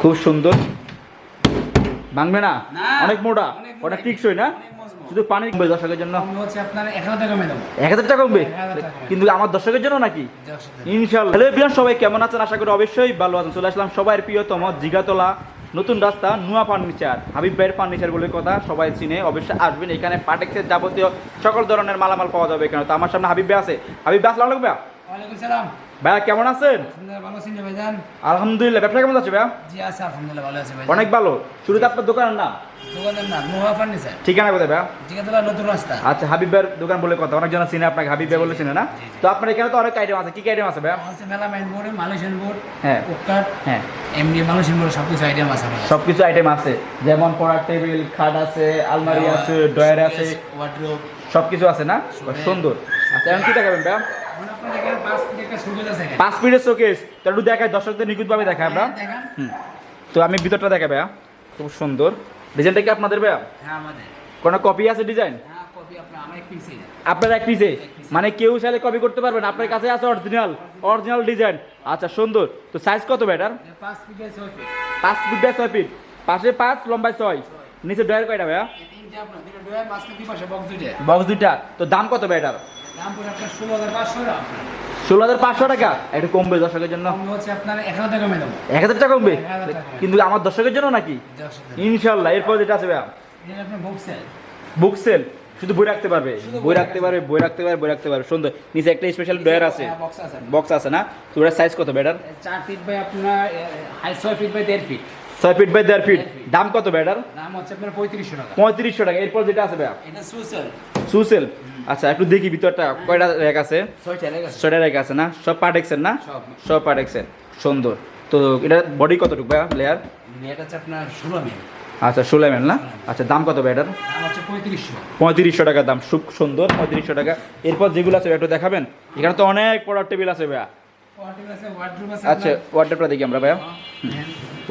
খুব সুন্দর। ভাঙবে না? অনেক মোটা। অনেক ওটা টিকসই না? শুধু পানি কমবে দর্শকের জন্য? এক হাজার টাকা কমবে। কিন্তু আমার দর্শকের জন্য নাকি? ইনশাল্লাহ হ্যালো সবাই কেমন আছেন? আশা করি অবশ্যই ভালো আছেন। চলে আসলাম সবার প্রিয়তম জিগাতলা নতুন রাস্তা নুয়া ফার্নিচার। হাবিব ভাইয়ের ফার্নিচার বলে কথা সবাই চিনে অবশ্যই আসবেন। এখানে পাটেক্সের যাবতীয় সকল ধরনের মালামাল পাওয়া যাবে এখানে। তো আমার সামনে হাবিব ভাই আছে। হাবিব ভাই আসসালামু আলাইকুম ভাইয়া কেমন আছেন? আলহামদুলিল্লাহ ব্যবসা কেমন যাচ্ছে ভাইয়া? জি আছে আলহামদুলিল্লাহ ভালো আছে ভাই অনেক ভালো। শুরুতে আপনার দোকানের নাম? দোকানের নাম নোহা ফার্নিচার। ঠিকানা কোথায় ভাইয়া? জিগাতলা নতুন রাস্তা। আচ্ছা হাবিব ভাইয়ের দোকান বলে কথা অনেকজন চিনে আপনাকে হাবিব ভাই বলে চিনে না? তো আপনার এখানে তো অনেক আইটেম আছে কি কি আইটেম আছে ভাইয়া? আছে মেলামাইন বোর্ড মালয়েশিয়ান বোর্ড হ্যাঁ। হ্যাঁ। এমনি মালয়েশিয়ান বোর্ড সব কিছু আইটেম আছে আমার সব কিছু আইটেম আছে যেমন পড়ার টেবিল খাট আছে আলমারি আছে ডয়ার আছে। ওয়ার্ড্রোব সব আছে না? সুন্দর। আচ্ছা এখন কি দেখাবেন ভাইয়া? পাঁচ মিনিটের শোকেস তো একটু দেখায় দর্শকদের নিখুঁতভাবে দেখায় আমরা। হ্যাঁ, হুম। তো আমি ভিতরটা দেখা ভাইয়া। খুব সুন্দর। ডিজাইনটা কি আপনাদের ভাইয়া? হ্যাঁ কোনো কপি আছে ডিজাইন হ্যাঁ আপনার এক পিসে মানে কেউ চাইলে কপি করতে পারবেন। আপনার কাছে আছে অরিজিনাল অরিজিনাল ডিজাইন আচ্ছা সুন্দর। তো সাইজ কত ভাইটার পাঁচ ফিট বাই ছয় ফিট পাশে পাঁচ লম্বায় ছয়। নিচে ডয়ার কয়টা ভাইয়া? বক্স দুইটা তো দাম কত আপনার ষোলো হাজার পাঁচশো টাকা। একটু কমবে দর্শকের জন্য। এক হাজার টাকা কমবে। কিন্তু আমার দর্শকের জন্য নাকি? ইনশাল্লাহ এরপর যেটা আছে বুক সেল শুধু বই রাখতে পারবে? বই রাখতে পারবে বই রাখতে পারবে বই রাখতে পারবে। সুন্দর। নিচে একটা স্পেশাল ডয়ার আছে। বক্স আছে। না? তো ওটার সাইজ কত ব্যাটার চার ফিট বাই আপনার হাই ছয় ফিট বাই দেড় ফিট ছয় ফিট বাই দেড় ফিট। দাম কত ব্যাটার দাম হচ্ছে আপনার পঁয়ত্রিশশো টাকা। পঁয়ত্রিশশো টাকা। এরপর যেটা আছে ভাইয়া? এটা সুসেল সুসেল আচ্ছা একটু দেখি ভিতরটা। কয়টা র্যাক আছে? ছয়টা র্যাক আছে। না? সব পার্টেক্সের না? সব। সব পার্টেক্সের সুন্দর। তো এটা বডি কতটুকু ভাইয়া লেয়ার এটা হচ্ছে আপনার ষোলো আচ্ছা ষোলো এম না? আচ্ছা দাম কত দাম হচ্ছে পঁয়ত্রিশশো। টাকা দাম। খুব সুন্দর পঁয়ত্রিশশো টাকা। এরপর যেগুলো আছে একটু দেখাবেন? এখানে তো অনেক পড়ার টেবিল আছে ভাইয়া। আচ্ছা ওয়ার্ডটা দেখি আমরা ভাইয়া।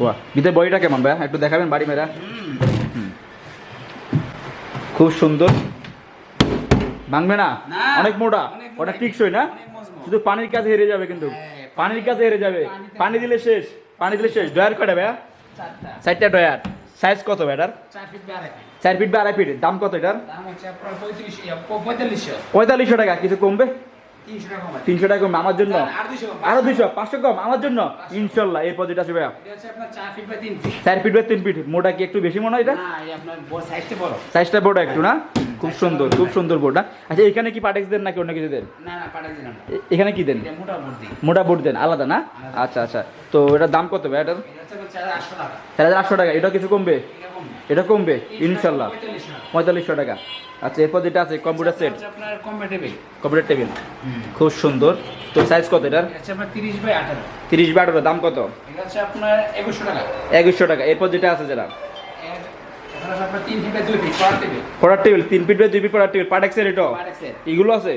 ওয়া ভিতরে বডিটা কেমন ভাইয়া? একটু দেখাবেন বাড়ি মেরা খুব সুন্দর। ভাঙবে না? অনেক মোটা। ওটা টিকসই না? শুধু পানির কাছে হেরে যাবে কিন্তু। হ্যাঁ, পানির কাছে হেরে যাবে। পানি দিলে শেষ। পানি দিলে শেষ। ডয়ার কয়টা ভাইয়া? চারটা। ডয়ার সাইজ কত ভাইয়ার চার ফিট বা আড়াই ফিট। দাম কত এটার? পঁয়তাল্লিশশো টাকা। কিছু কমবে? তিনশো টাকা কম আমার জন্য? আর দুশো পাঁচশো কম? আমার জন্য? ইনশাল্লাহ এরপর যেটা আছে ভাইয়া। চার ফিট বাই তিন ফিট বা তিন ফিট মোটা কি একটু বেশি মনে হয় এটা? সাইজটা বড় একটু না? খুব সুন্দর খুব সুন্দর বোর্ডটা আচ্ছা এখানে কি পাটেক্স দেন নাকি অন্য কিছু দেন? এখানে কি দেন? মোটা বোর্ড বোর্ড দেন আলাদা না? আচ্ছা আচ্ছা। তো এটার দাম কত ভাই এটার? চার হাজার আটশো টাকা। এটা কিছু কমবে? এটা। কমবে ইনশাল্লাহ পঁয়তাল্লিশশো টাকা। আচ্ছা এরপর যেটা আছে কম্পিউটার সেট। আপনার কম্পিউটার টেবিল খুব সুন্দর। তো সাইজ কত এটার? আপনার তিরিশ বাই আঠারো। তিরিশ বাই আঠারো দাম কত? এটা হচ্ছে আপনার একুশশো টাকা। একুশশো টাকা। এরপর যেটা আছে যেটা পড়ার টেবিল তিন ফিট বাই দুই ফিট পড়ার টেবিল পাটেক্সের এটাও পার এগুলো আছে?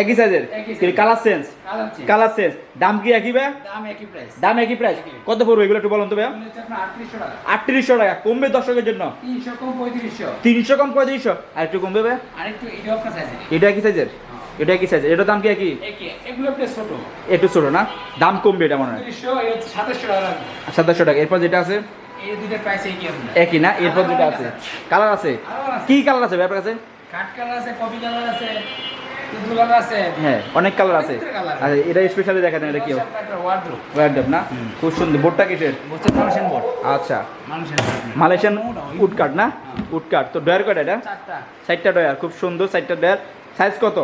একই সাইজের কালার চেঞ্জ কালার চেঞ্জ দাম কি একই ভাই? দাম একই প্রাইস কত পড়বে এগুলো একটু বলুন তো আটত্রিশশো টাকা। কমবে দর্শকের জন্য? তিনশো কম পঁয়ত্রিশশো। আর একটু কমবে ভাই এটা এটা একই সাইজের এটা সাইজের এটার দাম কি একই? এগুলো ছোট। একটু ছোট না? দাম কমবে এটা মনে হয়। পঁয়ত্রিশশো সাতাশশো টাকা সাতাশশো টাকা। এরপর যেটা আছে? এই দুইটা প্রাইস একই আপনার। একই না? এরপর যেটা আছে। কালার আছে? কি কালার আছে ভাই আপনার কাছে কাঠ কালার আছে কপি কালার আছে হ্যাঁ অনেক কালার আছে। আচ্ছা এটা স্পেশালি দেখেন এটা কি। ওয়ার্ডব না? খুব সুন্দর। বোর্ডটা কিসের। আচ্ছা। Malaysian board। Malaysian wood cut না? উড কাট তো ডয়ার কয়টা এটা? চারটা। সাইডটা ডয়ার খুব সুন্দর সাইডটা ডয়ার সাইজ কত।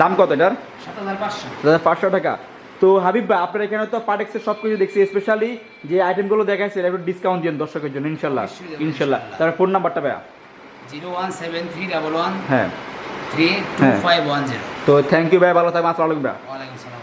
দাম কত এটার? সাত হাজার পাঁচশো টাকা। তো হাবিব ভাই আপনার এখানে তো পার্টেক্সের সব কিছু দেখছি স্পেশালি যে আইটেমগুলো দেখাচ্ছে একটু ডিসকাউন্ট দিন দর্শকের জন্য ইনশাল্লাহ ইনশাল্লাহ। তার ফোন নাম্বারটা ভাইয়া? 0173111 হ্যাঁ। 325110 তো থ্যাংক ইউ ভাই ভালো থাকবেন আসসালামু আলাইকুম ভাইয়া। ওয়ালাইকুম